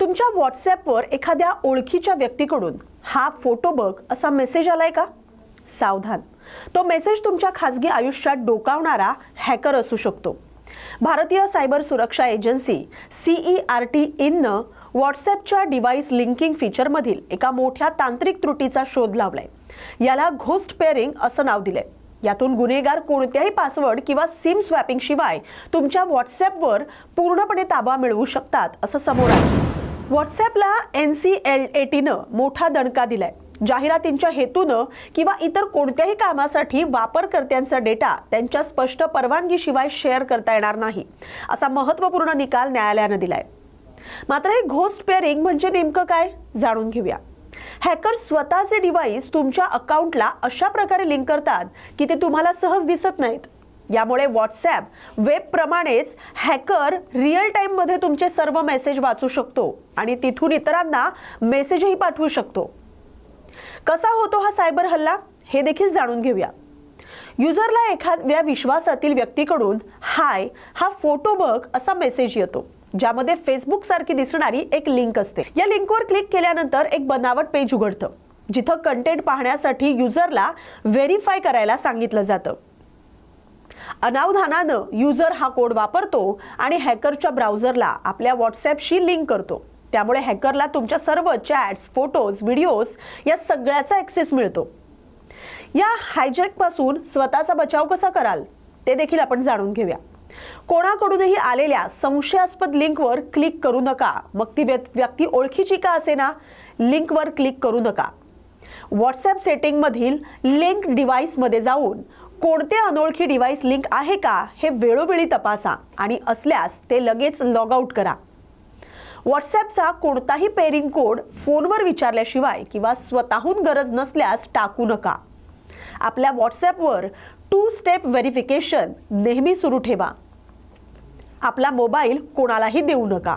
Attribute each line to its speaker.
Speaker 1: तुमच्या व्हॉट्सॲपवर एखाद्या ओळखीच्या व्यक्तीकडून हा फोटो बघ असा मेसेज आलाय का? सावधान. तो मेसेज तुमच्या खासगी आयुष्यात डोकावणारा हॅकर असू शकतो. भारतीय सायबर सुरक्षा agency C E R T इननं व्हॉट्सॲपच्या डिव्हाइस लिंकिंग फीचरमधील एका मोठ्या तांत्रिक त्रुटीचा शोध लावलाय. याला घोस्ट पेअरिंग असं नाव दिलंय. यातून गुन्हेगार कोणत्याही पासवर्ड किंवा सिम स्वॅपिंग शिवाय तुमच्या व्हॉट्सॲपवर पूर्णपणे ताबा मिळवू शकतात असं समोर आलं. व्हॉट्सॲपला एन सी एल ए टीनं मोठा दणका दिलाय. जाहिरातींच्या हेतूनं किंवा इतर कोणत्याही कामासाठी वापरकर्त्यांचा डेटा त्यांच्या स्पष्ट परवानगीशिवाय शेअर करता येणार नाही असा महत्त्वपूर्ण निकाल न्यायालयानं दिलाय. मात्र हे घोस्ट पेअरिंग म्हणजे नेमकं काय? जाणून घेऊया. हॅकर स्वतःचे डिव्हाइस तुमच्या अकाउंटला अशा प्रकारे लिंक करतात की ते तुम्हाला सहज दिसत नाहीत. यामुळे व्हॉट्सॲप वेबप्रमाणेच हॅकर रिअल टाईममध्ये तुमचे सर्व मेसेज वाचू शकतो आणि तिथून इतरांना मेसेजही पाठवू शकतो. कसा होतो हा सायबर हल्ला? हे देखील जाणून घेऊया. युजरला एखाद्या विश्वासातील व्यक्तीकडून हाय हा फोटो बघ असा मेसेज येतो ज्यामध्ये फेसबुक सारखी दिसणारी एक लिंक असते. या लिंकवर क्लिक केल्यानंतर एक बनावट पेज उघडतं जिथं कंटेंट पाहण्यासाठी युजरला व्हेरीफाय करायला सांगितलं जातं. अनावधानानं युजर हा कोड वापरतो आणि हॅकरच्या ब्राउझरला आपल्या व्हॉट्सॲपशी लिंक करतो. त्यामुळे हॅकरला तुमच्या सर्व चॅट्स फोटोज व्हिडिओज या सगळ्याचा ॲक्सेस मिळतो. या हायजॅकपासून स्वतःचा बचाव कसा कराल ते देखील आपण जाणून घेऊया. कोणाकडूनही आलेल्या संशयास्पद लिंकवर क्लिक करू नका. मग ती व्यक्ती ओळखीची का असेना? लिंकवर क्लिक करू नका. व्हॉट्सॲप सेटिंगमधील लिंक डिव्हाइसमध्ये जाऊन कोणते अनोळखी डिव्हाइस लिंक आहे का हे वेळोवेळी तपासा आणि असल्यास ते लगेच लॉग आउट करा. व्हॉट्सॲपचा कोणताही पेरिंग कोड फोनवर विचारल्याशिवाय किंवा स्वतःहून गरज नसल्यास टाकू नका. आपल्या व्हॉट्सॲपवर टू स्टेप व्हेरिफिकेशन नेहमी सुरू ठेवा. आपला मोबाईल कोणालाही देऊ नका.